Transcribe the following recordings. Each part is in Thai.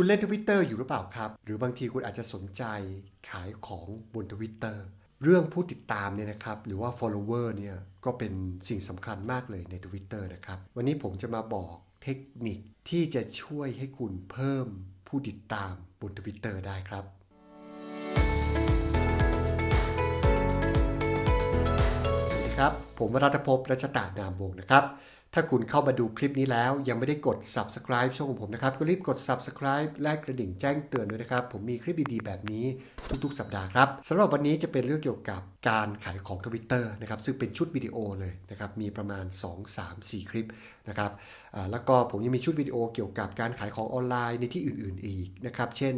คุณเล่นทวิตเตอร์อยู่หรือเปล่าครับ หรือบางทีคุณอาจจะสนใจขายของบนทวิตเตอร์เรื่องผู้ติดตามเนี่ยนะครับ หรือว่า follower เนี่ยก็เป็นสิ่งสำคัญมากเลยใน Twitter นะครับ วันนี้ผมจะมาบอกเทคนิคที่จะช่วยให้คุณเพิ่มผู้ติดตามบน Twitter ได้ครับ สวัสดีครับ ผมวรัตภพรัชตานามวงศ์นะครับ ถ้าคุณเข้ามาดูคลิปนี้แล้วยังไม่ได้กด subscribe ช่องของผมนะครับ ก็รีบกด subscribe และกระดิ่งแจ้งเตือนด้วยนะครับ ผมมีคลิปดีๆ แบบนี้ทุกๆ สัปดาห์ครับสำหรับวันนี้จะเป็นเรื่องเกี่ยวกับการขายของ Twitter นะครับซึ่งเป็นชุดวิดีโอเลยนะครับมีประมาณ 2 3 4 คลิปนะครับแล้วก็ผมยังมีชุดวิดีโอเกี่ยวกับการขายของออนไลน์ในที่อื่นๆอีกนะครับเช่น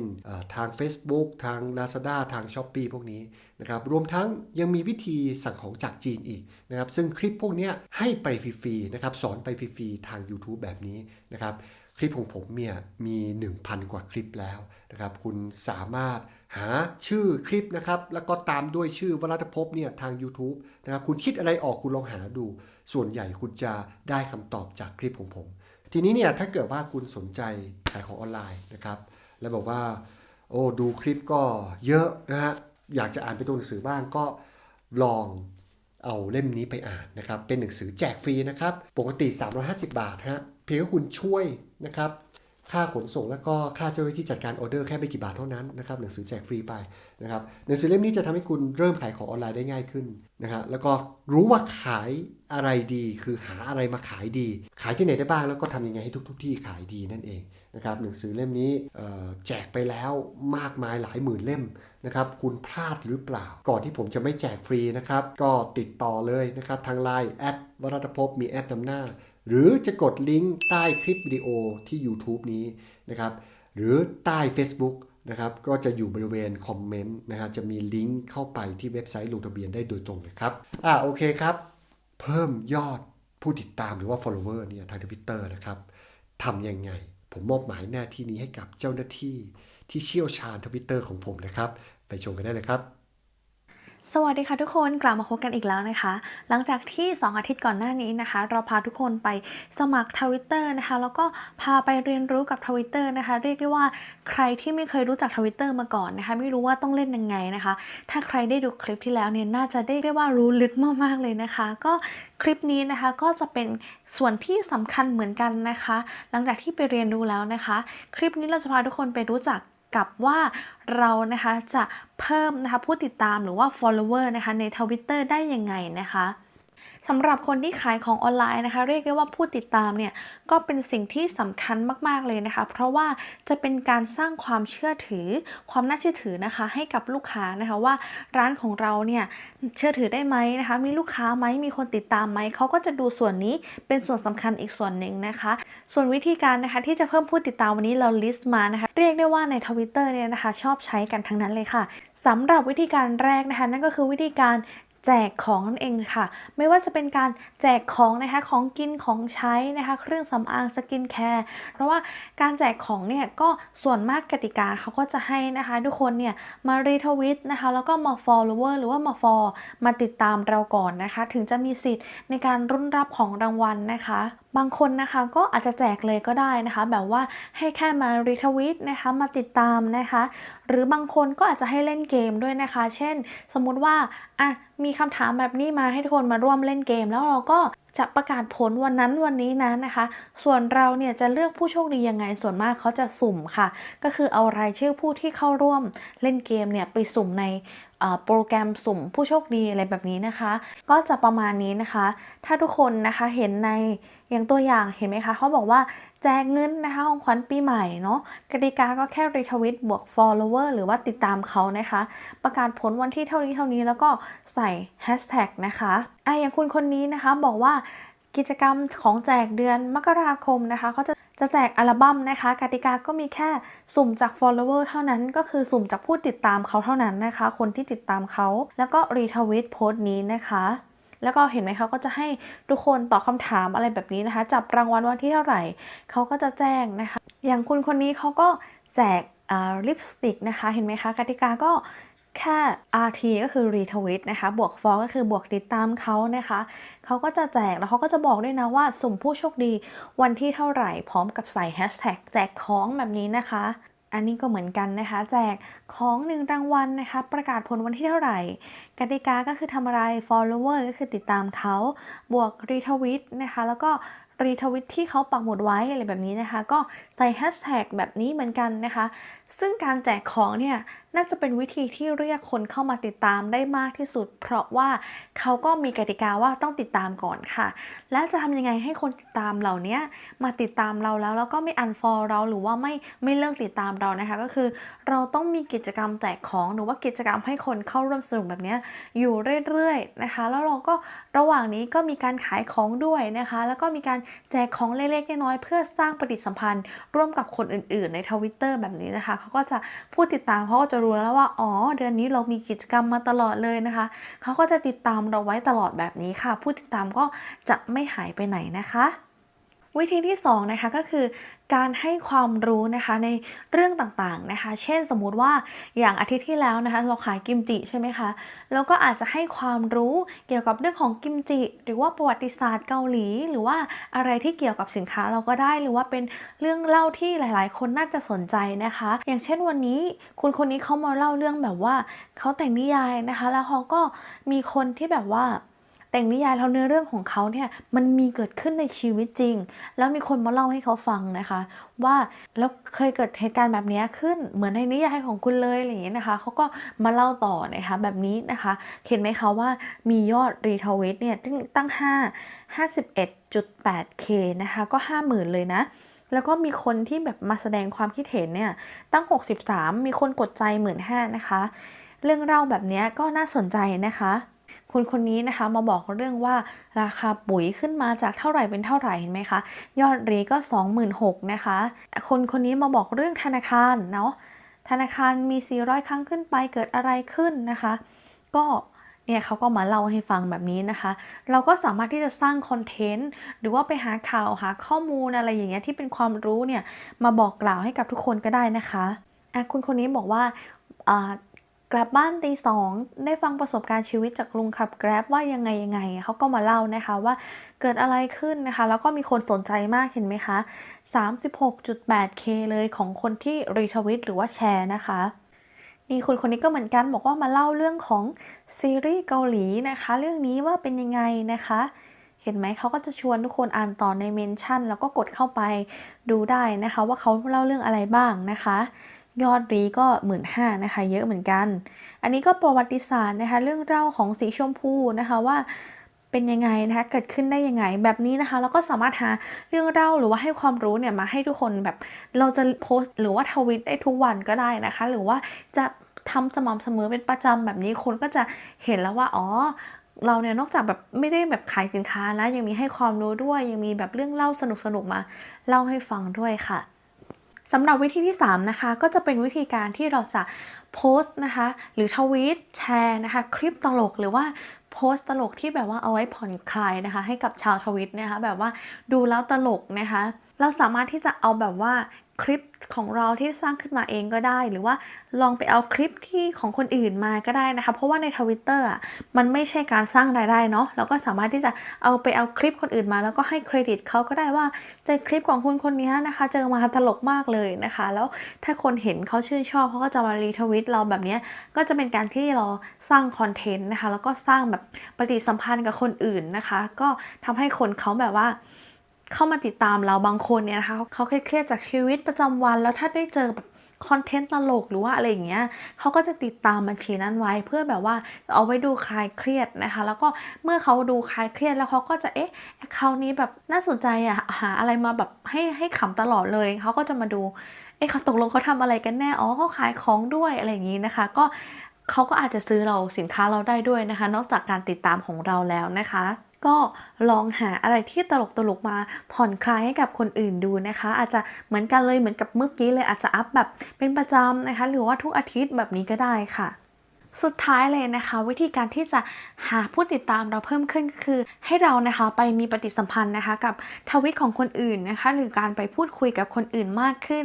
ทาง Facebook ทาง Lazada ทาง s h อ p e e พวกนี้นะครับรวมทั้งยังมีวิธีสั่งของจากจีนอีกนะครับซึ่งคลิปพวกนี้ให้ไปฟรีๆนะครับสอนไปฟรีๆทาง YouTube แบบนี้นะครับ คลิปของผมเนี่ยมี 1,000 กว่าคลิปแล้วนะครับ คุณสามารถหาชื่อคลิปนะครับ แล้วก็ตามด้วยชื่อวรัตภพเนี่ยทาง YouTube นะครับ คุณคิดอะไรออกคุณลองหาดู ส่วนใหญ่คุณจะได้คำตอบจากคลิปของผม ทีนี้เนี่ยถ้าเกิดว่าคุณสนใจขายของออนไลน์นะครับ แล้วบอกว่าโอ้ดูคลิปก็เยอะนะฮะอยากจะอ่านเป็นตัวหนังสือบ้างก็ลอง เอาเล่มนี้ไปอ่านนะครับ เป็นหนังสือแจกฟรีนะครับ ปกติ 350 บาทฮะ เพียงแค่คุณช่วยนะครับ ค่าขนส่ง แล้วก็ค่าเจ้าหน้าที่จัดการออเดอร์แค่ไม่กี่บาทเท่านั้นนะครับหนังสือแจกฟรีไปนะครับหนังสือเล่มนี้จะทำให้คุณเริ่มขายของออนไลน์ได้ง่ายขึ้นนะฮะแล้วก็รู้ว่าขายอะไรดีคือหาอะไรมาขายดี ขายที่ไหนได้บ้างแล้วก็ทำยังไงให้ทุก ๆ ที่ขายดีนั่นเองนะครับหนังสือเล่มนี้แจกไปแล้วมากมายหลายหมื่นเล่มนะครับคุณพลาดหรือเปล่า ก่อนที่ผมจะไม่แจกฟรีนะครับก็ติดต่อเลยนะครับทางไลน์แอดวรัตภพมีแอดนำหน้า หรือจะกดลิงก์ใต้คลิปวิดีโอที่ YouTube นี้นะครับหรือใต้ Facebook นะครับก็จะอยู่บริเวณคอมเมนต์นะครับจะมีลิงก์เข้าไปที่เว็บไซต์ลงทะเบียนได้โดยตรงเลยครับอ่าโอเคครับ เพิ่มยอดผู้ติดตามหรือว่า follower เนี่ยทางทวิตเตอร์นะครับทำยังไง ผมมอบหมายหน้าที่นี้ให้กับเจ้าหน้าที่ที่เชี่ยวชาญทวิตเตอร์ของผมนะครับ ไปชมกันได้เลยครับ สวัสดีค่ะทุกคนกลับมาพบกันอีกแล้วนะคะ หลังจากที่ 2 อาทิตย์ก่อนหน้านี้นะคะ เราพาทุกคนไปสมัครทวิตเตอร์นะคะ แล้วก็พาไปเรียนรู้กับทวิตเตอร์นะคะ เรียกได้ว่าใครที่ไม่เคยรู้จักทวิตเตอร์มาก่อนนะคะ ไม่รู้ว่าต้องเล่นยังไงนะคะ ถ้าใครได้ดูคลิปที่แล้วเนี่ยน่าจะได้เรียกว่ารู้ลึกมากๆเลยนะคะ ก็คลิปนี้นะคะก็จะเป็นส่วนที่สำคัญเหมือนกันนะคะ หลังจากที่ไปเรียนรู้แล้วนะคะ คลิปนี้เราจะพาทุกคนไปรู้จัก กับว่าเรานะคะจะเพิ่มนะคะผู้ติดตามหรือว่า follower นะคะใน Twitter ได้ยังไงนะคะ สำหรับคนที่ขายของออนไลน์นะคะ เรียกได้ว่าผู้ติดตามเนี่ยก็เป็นสิ่งที่สำคัญมากๆเลยนะคะ เพราะว่าจะเป็นการสร้างความเชื่อถือ ความน่าเชื่อถือนะคะ ให้กับลูกค้านะคะว่าร้านของเราเนี่ยเชื่อถือได้ไหมนะคะ มีลูกค้าไหมมีคนติดตามไหมเขาก็จะดูส่วนนี้เป็นส่วนสำคัญอีกส่วนหนึ่งนะคะ ส่วนวิธีการนะคะที่จะเพิ่มผู้ติดตามวันนี้เราลิสต์มานะคะ เรียกได้ว่าในทวิตเตอร์เนี่ยนะคะชอบใช้กันทั้งนั้นเลยค่ะสำหรับวิธีการแรกนะคะ นั่นก็คือวิธีการ แจกของนั่นเองค่ะ ไม่ว่าจะเป็นการแจกของนะคะของกินของใช้นะคะเครื่องสำอางสกินแคร์เพราะว่าการแจกของเนี่ยก็ส่วนมากกติกาเขาก็จะให้นะคะ ทุกคนเนี่ยมารีทวิตนะคะแล้วก็มาฟอลโลเวอร์หรือว่ามาฟอลมาติดตามเราก่อนนะคะ ถึงจะมีสิทธิ์ในการรุ่นรับของรางวัลนะคะ บางคนนะคะก็อาจจะแจกเลยก็ได้นะคะ แบบว่าให้แค่มารีทวิตนะคะมาติดตามนะคะ หรือบางคนก็อาจจะให้เล่นเกมด้วยนะคะ เช่น สมมุติว่าอะมีคำถามแบบนี้มาให้ทุกคนมาร่วมเล่นเกม แล้วเราก็จะประกาศผลวันนั้นวันนี้นะนะคะ ส่วนเราเนี่ยจะเลือกผู้โชคดียังไง ส่วนมากเขาจะสุ่มค่ะ ก็คือเอารายชื่อผู้ที่เข้าร่วมเล่นเกมเนี่ยไปสุ่มใน โปรแกรมสุ่มผู้โชคดีอะไรแบบนี้นะคะ ก็จะประมาณนี้นะคะ ถ้าทุกคนนะคะเห็นในอย่างตัวอย่างเห็นไหมคะเขาบอกว่าแจกเงินนะคะของขวัญปีใหม่เนาะกติกาก็แค่รีทวิตบวก follower หรือว่าติดตามเขานะคะ ประกาศผลวันที่เท่านี้เท่านี้แล้วก็ใส่ hashtag นะคะอะอย่างคุณคนนี้นะคะบอกว่ากิจกรรมของแจกเดือนมกราคมนะคะเขาจะ จะแจกอัลบั้มนะคะ กติกาก็มีแค่สุ่มจาก follower เท่านั้น ก็คือสุ่มจากผู้ติดตามเขาเท่านั้นนะคะ คนที่ติดตามเขา แล้วก็รีทวิตโพสต์นี้นะคะแล้วก็เห็นไหมเขาก็จะให้ทุกคนตอบคำถามอะไรแบบนี้นะคะ จับรางวัลวันที่เท่าไหร่เขาก็จะแจ้งนะคะ อย่างคุณคนนี้เขาก็แจกลิปสติกนะคะ เห็นไหมคะกติกาก็ แค่ RT ก็คือ retweet นะคะ บวก for ก็คือบวกติดตามเขานะคะ เขาก็จะแจกแล้วเขาก็จะบอกด้วยนะว่าสุ่มผู้โชคดีวันที่เท่าไหร่พร้อมกับใส่ hashtag แจกของแบบนี้นะคะ อันนี้ก็เหมือนกันนะคะ แจกของหนึ่งรางวัลนะคะ ประกาศผลวันที่เท่าไหร่ กติกาก็คือทำอะไร follower ก็คือติดตามเขา บวก retweet นะคะ แล้วก็รีทวิตที่เขาปักหมุดไว้อะไรแบบนี้นะคะ ก็ใส่แฮชแท็กแบบนี้เหมือนกันนะคะ ซึ่งการแจกของเนี่ยน่าจะเป็นวิธีที่เรียกคนเข้ามาติดตามได้มากที่สุด เพราะว่าเขาก็มีกติกาว่าต้องติดตามก่อนค่ะ และจะทำยังไงให้คนติดตามเหล่านี้มาติดตามเราแล้ว แล้วก็ไม่อันฟอลเราหรือว่าไม่ไม่เลิกติดตามเรานะคะ ก็คือเราต้องมีกิจกรรมแจกของหรือว่ากิจกรรมให้คนเข้าร่วมสนุกแบบนี้อยู่เรื่อยๆนะคะ แล้วเราก็ระหว่างนี้ก็มีการขายของด้วยนะคะ แล้วก็มีการแจกของเล็กๆน้อยๆเพื่อสร้างปฏิสัมพันธ์ ร่วมกับคนอื่น ๆ ในทวิตเตอร์แบบนี้นะคะเขาก็จะผู้ติดตามเขาก็จะรู้แล้วว่าอ๋อเดือนนี้เรามีกิจกรรมมาตลอดเลยนะคะเขาก็จะติดตามเราไว้ตลอดแบบนี้ค่ะ ผู้ติดตามก็จะไม่หายไปไหนนะคะ วิธีที่2นะคะก็คือการให้ความรู้นะคะในเรื่องต่างๆนะคะ เช่นสมมุติว่าอย่างอาทิตย์ที่แล้วนะคะเราขายกิมจิใช่ไหมคะแล้วก็อาจจะให้ความรู้เกี่ยวกับเรื่องของกิมจิ หรือว่าประวัติศาสตร์เกาหลี หรือว่าอะไรที่เกี่ยวกับสินค้าเราก็ได้หรือว่าเป็นเรื่องเล่าที่หลาย ๆ คนน่าจะสนใจนะคะ อย่างเช่นวันนี้คุณคนนี้เขามาเล่าเรื่องแบบว่าเขาแต่งนิยายนะคะ แล้วเขาก็มีคนที่แบบว่า แต่งนิยายแล้วเนื้อเรื่องของเขาเนี่ยมันมีเกิดขึ้นในชีวิตจริง แล้วมีคนมาเล่าให้เขาฟังนะคะ ว่าแล้วเคยเกิดเหตุการณ์แบบนี้ขึ้นเหมือนในนิยายของคุณเลยอะไรอย่างเงี้ยนะคะเขาก็มาเล่าต่อนะคะแบบนี้นะคะเห็นไหมคะว่ามียอดรีทวิตเนี่ยตั้ง 5 51.8k นะคะก็ 50,000 เลยนะแล้วก็มีคนที่แบบมาแสดงความคิดเห็นเนี่ยตั้ง 63 มีคนกดใจ 1 5 0 0 0นะคะ เรื่องเล่าแบบนี้ก็น่าสนใจนะคะ คุณคนนี้นะคะมาบอกเรื่องว่าราคาปุ๋ยขึ้นมาจากเท่าไหร่เป็นเท่าไหร่เห็นไหมคะยอดรีก็ 26,000นะคะ คนคนนี้มาบอกเรื่องธนาคารเนาะธนาคารมี 400 ครั้งขึ้นไปเกิดอะไรขึ้นนะคะ ก็เนี่ยเขาก็มาเล่าให้ฟังแบบนี้นะคะ เราก็สามารถที่จะสร้างคอนเทนต์หรือว่าไปหาข่าวหาข้อมูลอะไรอย่างเงี้ยที่เป็นความรู้เนี่ยมาบอกกล่าวให้กับทุกคนก็ได้นะคะอะคุณคนนี้บอกว่า กลับบ้านตีสองได้ฟังประสบการณ์ชีวิตจากลุงขับแกร็บว่ายังไงยังไงเขาก็มาเล่านะคะว่าเกิดอะไรขึ้นนะคะ แล้วก็มีคนสนใจมากเห็นไหมคะ 36.8k เลยของคนที่รีทวิตหรือว่าแชร์นะคะนี่คุณคนนี้ก็เหมือนกันบอกว่ามาเล่าเรื่องของซีรีส์เกาหลีนะคะ เรื่องนี้ว่าเป็นยังไงนะคะ เห็นไหมเขาก็จะชวนทุกคนอ่านต่อในเมนชั่น แล้วก็กดเข้าไปดูได้นะคะ ว่าเขาเล่าเรื่องอะไรบ้างนะคะ ยอดรีก็หมื่นห้านะคะ เยอะเหมือนกัน อันนี้ก็ประวัติศาสตร์นะคะ เรื่องเล่าของสีชมพูนะคะว่าเป็นยังไงนะคะ เกิดขึ้นได้ยังไง แบบนี้นะคะ แล้วก็สามารถหาเรื่องเล่าหรือว่าให้ความรู้เนี่ยมาให้ทุกคนแบบ เราจะโพสต์หรือว่าทวิตได้ทุกวันก็ได้นะคะ หรือว่าจะทำสม่ำเสมอเป็นประจำแบบนี้คนก็จะเห็นแล้วว่า อ๋อ เราเนี่ยนอกจากแบบไม่ได้แบบขายสินค้านะยังมีให้ความรู้ด้วย ยังมีแบบเรื่องเล่าสนุกๆมาเล่าให้ฟังด้วยค่ะ สำหรับวิธีที่ 3 นะคะ ก็จะเป็นวิธีการที่เราจะโพสต์นะคะ หรือทวีตแชร์นะคะ คลิปตลกหรือว่าโพสต์ตลกที่แบบว่าเอาไว้ผ่อนคลายนะคะ ให้กับชาวทวิตนะคะแบบว่าดูแล้วตลกนะคะ เราสามารถที่จะเอาแบบว่า คลิปของเราที่สร้างขึ้นมาเองก็ได้ หรือว่าลองไปเอาคลิปที่ของคนอื่นมาก็ได้นะคะ เพราะว่าในทวิตเตอร์อะมันไม่ใช่การสร้างรายได้เนาะเราก็สามารถที่จะเอาไปเอาคลิปคนอื่นมา แล้วก็ให้เครดิตเขาก็ได้ว่าเจอคลิปของคุณคนนี้นะคะ เจอมาตลกมากเลยนะคะ แล้วถ้าคนเห็นเขาชื่นชอบเขาก็จะมารีทวิตเราแบบนี้ก็จะเป็นการที่เราสร้างคอนเทนต์นะคะแล้วก็สร้างแบบปฏิสัมพันธ์กับคนอื่นนะคะ ก็ทำให้คนเขาแบบว่า เข้ามาติดตามเราบางคนเนี่ยนะคะเขาเครียดจากชีวิตประจำวัน แล้วถ้าได้เจอแบบคอนเทนต์ตลกหรือว่าอะไรอย่างเงี้ยเขาก็จะติดตามบัญชีนั้นไว้ เพื่อแบบว่าเอาไว้ดูคลายเครียดนะคะ แล้วก็เมื่อเขาดูคลายเครียดแล้วเขาก็จะเอ๊ะเขานี้แบบน่าสนใจอะหาอะไรมาแบบให้ให้ขำตลอดเลยเขาก็จะมาดูเอ๊ะเขาตกลงเขาทำอะไรกันแน่อ๋อเขาขายของด้วยอะไรอย่างงี้นะคะ ก็เขาก็อาจจะซื้อเราสินค้าเราได้ด้วยนะคะ นอกจากการติดตามของเราแล้วนะคะ ก็ลองหาอะไรที่ตลกตลกมาผ่อนคลายให้กับคนอื่นดูนะคะ อาจจะเหมือนกันเลยเหมือนกับเมื่อกี้เลยอาจจะอัพแบบเป็นประจำนะคะ หรือว่าทุกอาทิตย์แบบนี้ก็ได้ค่ะ สุดท้ายเลยนะคะ วิธีการที่จะหาผู้ติดตามเราเพิ่มขึ้นก็คือ ให้เรานะคะไปมีปฏิสัมพันธ์นะคะกับทวิตของคนอื่นนะคะ หรือการไปพูดคุยกับคนอื่นมากขึ้น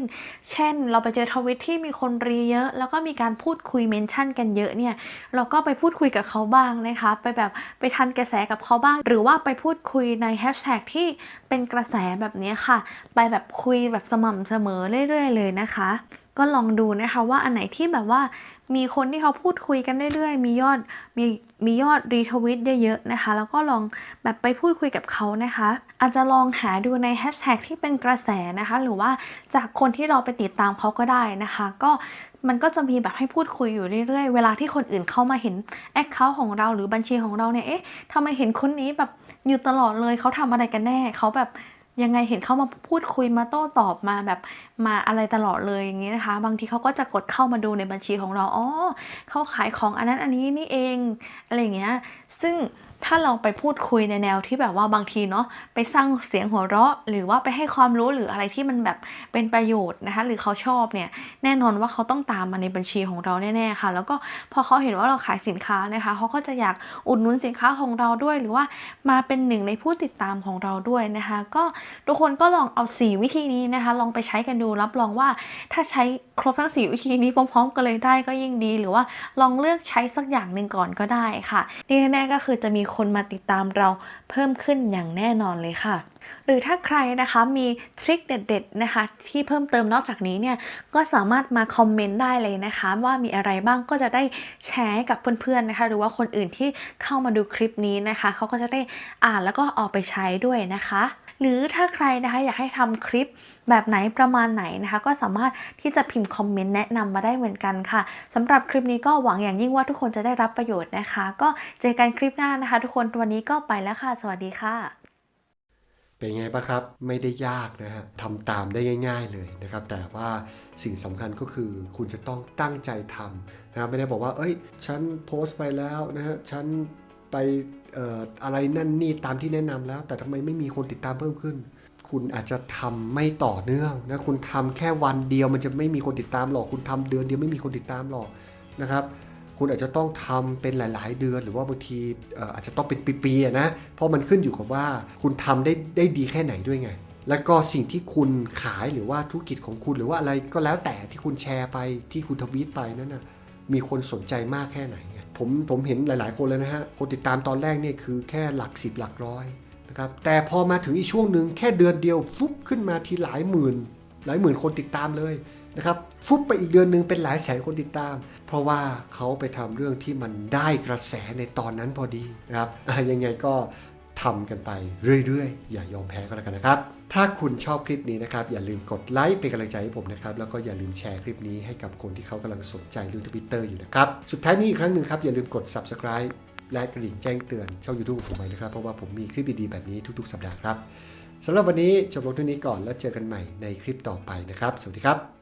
เช่น เราไปเจอทวิตที่มีคนรีเยอะ แล้วก็มีการพูดคุยเมนชั่นกันเยอะเนี่ยเราก็ไปพูดคุยกับเขาบ้างนะคะ ไปแบบไปทันกระแสกับเขาบ้าง หรือว่าไปพูดคุยในแฮชแท็กที่เป็นกระแสแบบนี้ค่ะ ไปแบบคุยแบบสม่ำเสมอเรื่อยๆ เลยนะคะ ก็ลองดูนะคะว่าอันไหนที่แบบว่ามีคนที่เขาพูดคุยกันเรื่อยๆ มียอดมีมียอดรีทวิตเยอะๆนะคะ แล้วก็ลองแบบไปพูดคุยกับเขานะคะ อาจจะลองหาดูในแฮชแท็กที่เป็นกระแสนะคะ หรือว่าจากคนที่เราไปติดตามเขาก็ได้นะคะ ก็มันก็จะมีแบบให้พูดคุยอยู่เรื่อยๆ เวลาที่คนอื่นเข้ามาเห็นแอคเคาท์ของเราหรือบัญชีของเราเนี่ย เอ๊ะทำไมเห็นคนนี้แบบอยู่ตลอดเลยเขาทำอะไรกันแน่ เขาแบบ ยังไงเห็นเขามาพูดคุยมาโต้ตอบมาแบบมาอะไรตลอดเลยอย่างนี้นะคะ บางทีเขาก็จะกดเข้ามาดูในบัญชีของเราอ๋อเขาขายของอันนั้นอันนี้นี่เองอะไรอย่างเงี้ยซึ่ง ถ้าเราไปพูดคุยในแนวที่แบบว่าบางทีเนาะไปสร้างเสียงหัวเราะ หรือว่าไปให้ความรู้หรืออะไรที่มันแบบเป็นประโยชน์นะคะ หรือเขาชอบเนี่ยแน่นอนว่าเขาต้องตามมาในบัญชีของเราแน่ๆค่ะ แล้วก็พอเขาเห็นว่าเราขายสินค้านะคะเขาก็จะอยากอุดหนุนสินค้าของเราด้วย หรือว่ามาเป็นหนึ่งในผู้ติดตามของเราด้วยนะคะ ก็ทุกคนก็ลองเอา 4 วิธีนี้นะคะ ลองไปใช้กันดูรับรองว่าถ้าใช้ครบทั้ง 4 วิธีนี้พร้อมๆกันเลยได้ก็ยิ่งดี หรือว่าลองเลือกใช้สักอย่างหนึ่งก่อนก็ได้ค่ะที่แน่ๆก็คือจะมีคนมาติดตามเราเพิ่มขึ้นอย่างแน่นอนเลยค่ะ หรือถ้าใครนะคะมีทริคเด็ดๆนะคะที่เพิ่มเติมนอกจากนี้เนี่ยก็สามารถมาคอมเมนต์ได้เลยนะคะ ว่ามีอะไรบ้างก็จะได้แชร์ให้กับเพื่อนๆนะคะหรือว่าคนอื่นที่เข้ามาดูคลิปนี้นะคะเขาก็จะได้อ่านแล้วก็เอาไปใช้ด้วยนะคะ หรือถ้าใครนะคะอยากให้ทำคลิปแบบไหนประมาณไหนนะคะ ก็สามารถที่จะพิมพ์คอมเมนต์แนะนำมาได้เหมือนกันค่ะสำหรับคลิปนี้ก็หวังอย่างยิ่งว่าทุกคนจะได้รับประโยชน์นะคะ ก็เจอกันคลิปหน้านะคะ ทุกคนวันนี้ก็ไปแล้วค่ะ สวัสดีค่ะเป็นไงบ้างครับ ไม่ได้ยากนะฮะทำตามได้ง่าย ๆเลยนะครับ แต่ว่าสิ่งสำคัญก็คือคุณจะต้องตั้งใจทำนะครับไม่ได้บอกว่า เอ้ย ฉันโพสต์ไปแล้วนะฮะ ฉันไป อ่ออะไรนั่นนี่ตามที่แนะนำแล้ว แต่ทำไมไม่มีคนติดตามเพิ่มขึ้น คุณอาจจะทำไม่ต่อเนื่องนะคุณทำแค่วันเดียวมันจะไม่มีคนติดตามหรอกคุณทำเดือนเดียวไม่มีคนติดตามหรอกนะครับ คุณอาจจะต้องทำเป็นหลาย ๆ เดือนหรือว่าบางทีอาจจะต้องเป็นปีๆนะเพราะมันขึ้นอยู่กับว่าคุณทำได้ได้ดีแค่ไหนด้วยไง แล้วก็สิ่งที่คุณขายหรือว่าธุรกิจของคุณหรือว่าอะไรก็แล้วแต่ที่คุณแชร์ไปที่คุณทวีตไปนั่นนะมีคนสนใจมากแค่ไหน ผมผมเห็นหลาย ๆ คนแล้วนะฮะ คนติดตามตอนแรกเนี่ยคือแค่หลักสิบหลักร้อยนะครับ แต่พอมาถึงอีกช่วงหนึ่งแค่เดือนเดียวฟุบขึ้นมาทีหลายหมื่น หลายหมื่นคนติดตามเลยนะครับฟุบไปอีกเดือนหนึ่งเป็นหลายแสนคนติดตาม เพราะว่าเขาไปทำเรื่องที่มันได้กระแสในตอนนั้นพอดีนะครับยังไงก็ทำกันไปเรื่อย ๆ อย่ายอมแพ้ก็แล้วกันนะครับ ถ้าคุณชอบคลิปนี้นะครับ อย่าลืมกดไลค์เป็นกำลังใจให้ผมนะครับ แล้วก็อย่าลืมแชร์คลิปนี้ให้กับคนที่เขากำลังสนใจเรื่องทวิตเตอร์อยู่นะครับ สุดท้ายนี้อีกครั้งหนึ่งครับ อย่าลืมกด subscribe และกระดิ่งแจ้งเตือนช่อง YouTube ของผมไว้นะครับ เพราะว่าผมมีคลิปดีๆแบบนี้ทุก ๆ สัปดาห์ครับสำหรับวันนี้จบลงเท่านี้ก่อนแล้วเจอกันใหม่ในคลิปต่อไปนะครับ สวัสดีครับ